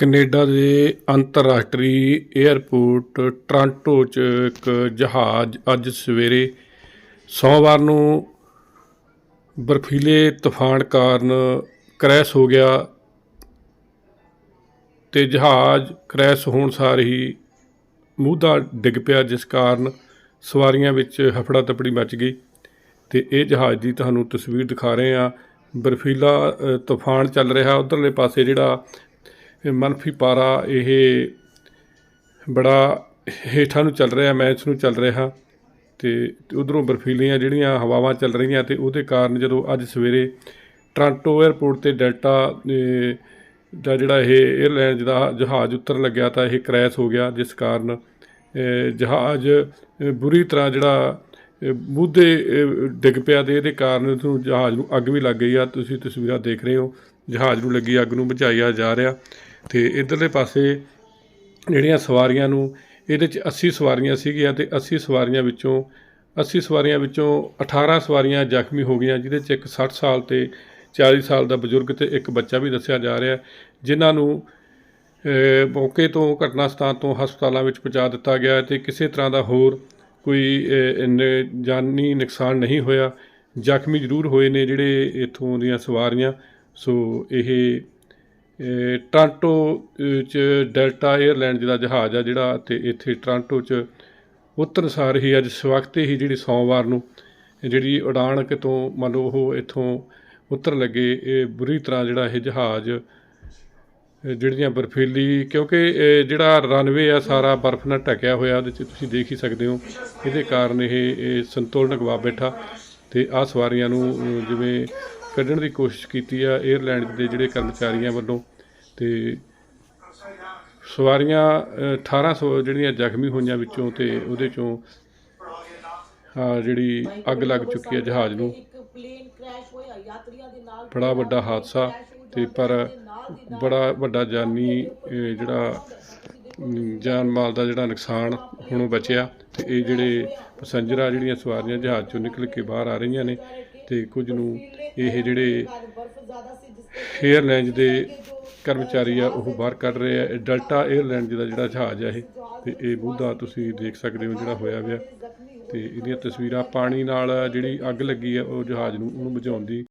Canada ਦੇ ਅੰਤਰਰਾਸ਼ਟਰੀ airport Toronto 'ਚ ਇੱਕ ਜਹਾਜ਼ ਅੱਜ ਸਵੇਰੇ ਸੋਮਵਾਰ ਨੂੰ ਬਰਫੀਲੇ ਤੂਫਾਨ ਕਾਰਨ ਕ੍ਰੈਸ਼ ਹੋ ਗਿਆ ਤੇ ਜਹਾਜ਼ ਕ੍ਰੈਸ਼ ਹੋਣ ਸਾਰ ਹੀ ਮੂਧਾ ਡਿੱਗ ਪਿਆ, ਜਿਸ ਕਾਰਨ ਸਵਾਰੀਆਂ ਵਿੱਚ ਹਫੜਾ ਤਪੜੀ ਮਚ ਗਈ। ਤੇ ਇਹ ਜਹਾਜ਼ ਦੀ ਤੁਹਾਨੂੰ ਤਸਵੀਰ ਦਿਖਾ ਰਹੇ ਆ ਬਰਫੀਲਾ ਤੂਫਾਨ ਚੱਲ ਰਿਹਾ। ਉਧਰਲੇ ਪਾਸੇ ਜਿਹੜਾ ਮਨਫੀ ਪਾਰਾ ਇਹ ਬੜਾ ਹੇਠਾਂ ਨੂੰ ਚੱਲ ਰਿਹਾ ਮੈਚ ਨੂੰ ਚੱਲ ਰਿਹਾ ਤੇ ਉਧਰੋਂ ਬਰਫੀਲੀਆਂ ਜਿਹੜੀਆਂ ਹਵਾਵਾਂ ਚੱਲ ਰਹੀਆਂ ਤੇ ਉਹਦੇ ਕਾਰਨ ਜਦੋਂ ਅੱਜ ਸਵੇਰੇ ਟੋਰਾਂਟੋ 에ਅਰਪੋਰਟ ਤੇ ਡੈਲਟਾ ਦਾ ਜਿਹੜਾ ਇਹ 에ਅਰਲਾਈਨ ਦਾ ਜਹਾਜ਼ ਉਤਰਨ ਲੱਗਿਆ ਤਾਂ ਇਹ ਕ੍ਰੈਸ਼ ਹੋ ਗਿਆ ਜਿਸ ਕਾਰਨ ਜਹਾਜ਼ ਬੁਰੀ ਤਰ੍ਹਾਂ ਜਿਹੜਾ ਅਹ, ਡਿੱਗ ਪਿਆ ਤੇ ਇਹਦੇ ਕਾਰਨ ਉਸਨੂੰ ਜਹਾਜ਼ ਨੂੰ ਅੱਗ ਵੀ ਲੱਗ ਗਈ ਆ। ਤੁਸੀਂ ਤਸਵੀਰਾਂ ਦੇਖ ਰਹੇ ਹੋ ਜਹਾਜ਼ ਨੂੰ ਲੱਗੀ ਅੱਗ ਨੂੰ ਬੁਝਾਇਆ ਜਾ ਰਿਹਾ। ਅਤੇ ਇੱਧਰਲੇ ਪਾਸੇ ਜਿਹੜੀਆਂ ਸਵਾਰੀਆਂ ਨੂੰ ਇਹਦੇ 'ਚ 80 ਸਵਾਰੀਆਂ ਸੀਗੀਆਂ ਅਤੇ 80 ਸਵਾਰੀਆਂ ਵਿੱਚੋਂ 80 ਸਵਾਰੀਆਂ ਵਿੱਚੋਂ 18 ਸਵਾਰੀਆਂ ਜ਼ਖਮੀ ਹੋ ਗਈਆਂ, ਜਿਹਦੇ 'ਚ ਇੱਕ 60 ਸਾਲ ਤੇ 40 ਸਾਲ ਦਾ ਬਜ਼ੁਰਗ ਤੇ ਇੱਕ ਬੱਚਾ ਵੀ ਦੱਸਿਆ ਜਾ ਰਿਹਾ, ਜਿਨ੍ਹਾਂ ਨੂੰ ਮੌਕੇ ਤੋਂ, ਘਟਨਾ ਸਥਾਨ ਤੋਂ ਹਸਪਤਾਲਾਂ ਵਿੱਚ ਪਹੁੰਚਾ ਦਿੱਤਾ ਗਿਆ ਹੈ ਤੇ ਕਿਸੇ ਤਰ੍ਹਾਂ ਦਾ ਹੋਰ ਕੋਈ ਜਾਨੀ ਨੁਕਸਾਨ ਨਹੀਂ ਹੋਇਆ। ਜ਼ਖਮੀ ਜ਼ਰੂਰ ਹੋਏ ਨੇ ਜਿਹੜੇ ਇੱਥੋਂ ਦੀਆਂ ਸਵਾਰੀਆਂ, ਸੋ ਇਹ ਟਰਾਂਟੋ ਚ ਡੈਲਟਾ 에ਅਰਲਾਈਨ ਦਾ ਜਹਾਜ਼ ਆ, ਜਿਹੜਾ ਅਤੇ ਇੱਥੇ ਟਰਾਂਟੋ ਚ ਉਤਰਨ ਸਾਰ ਹੀ ਅੱਜ ਸਵਖਤੇ ਹੀ ਜਿਹੜੀ ਸੋਮਵਾਰ ਨੂੰ ਜਿਹੜੀ ਉਡਾਣ ਕਿਤੋਂ ਮੰਨ ਲਓ ਉਹ ਇੱਥੋਂ ਉਤਰ ਲੱਗੇ, ਇਹ ਬੁਰੀ ਤਰ੍ਹਾਂ ਜਿਹੜਾ ਇਹ ਜਹਾਜ਼ ਜਿਹੜੀਆਂ ਬਰਫੀਲੀ, ਕਿਉਂਕਿ ਜਿਹੜਾ ਰਨਵੇ ਆ, ਸਾਰਾ ਬਰਫ਼ ਨਾਲ ਢਕਿਆ ਹੋਇਆ, ਉਹਦੇ 'ਚ ਤੁਸੀਂ ਦੇਖ ਹੀ ਸਕਦੇ ਹੋ। ਇਹਦੇ ਕਾਰਨ ਇਹ ਇਹ ਸੰਤੁਲਨ ਗਵਾ ਬੈਠਾ ਤੇ ਆ ਸਵਾਰੀਆਂ ਨੂੰ ਜਿਵੇਂ ਕੱਢਣ ਦੀ ਕੋਸ਼ਿਸ਼ ਕੀਤੀ ਆ 에ਅਰਲਾਈਨ ਦੇ ਜਿਹੜੇ ਕਰਮਚਾਰੀਆਂ ਵੱਲੋਂ ਤੇ ਸਵਾਰੀਆਂ ਅ, 1800 ਜਿਹੜੀਆਂ ਜ਼ਖਮੀ ਹੋਈਆਂ ਵਿੱਚੋਂ ਤੇ ਉਹਦੇ ਚੋਂ ਜਿਹੜੀ ਅੱਗ ਲੱਗ ਚੁੱਕੀ ਹੈ ਜਹਾਜ਼ ਨੂੰ। ਬੜਾ ਵੱਡਾ ਹਾਦਸਾ ਤੇ ਪਰ ਬੜਾ ਵੱਡਾ ਜਾਨੀ ਜਿਹੜਾ ਜਾਨ ਮਾਲ ਦਾ ਜਿਹੜਾ ਨੁਕਸਾਨ ਹੁਣੋਂ ਬਚਿਆ ਤੇ ਇਹ ਜਿਹੜੇ ਪੈਸੰਜਰ ਆ ਜਿਹੜੀਆਂ ਸਵਾਰੀਆਂ ਜਹਾਜ਼ ਚੋਂ ਨਿਕਲ ਕੇ ਬਾਹਰ ਆ ਰਹੀਆਂ ਨੇ ਤੇ ਕੁਝ ਨੂੰ ਇਹ ਜਿਹੜੇ 에ਅਰਲਾਈਨਸ ਦੇ ਕਰਮਚਾਰੀ ਆ ਉਹ ਬਾਹਰ ਕੱਢ ਰਹੇ ਆ। ਡੈਲਟਾ 에ਅਰਲਾਈਨ ਦਾ ਜਿਹੜਾ ਜਹਾਜ਼ ਆ ਇਹ ਤੇ ਇਹ ਬੂਧਾ ਤੁਸੀਂ ਦੇਖ ਸਕਦੇ ਹੋ ਜਿਹੜਾ ਹੋਇਆ ਹੋਇਆ ਤੇ ਇਹਦੀਆਂ ਤਸਵੀਰਾਂ ਪਾਣੀ ਨਾਲ ਜਿਹੜੀ ਅੱਗ ਲੱਗੀ ਆ ਉਹ ਜਹਾਜ਼ ਨੂੰ ਉਹਨੂੰ ਬੁਝਾਉਣ ਦੀ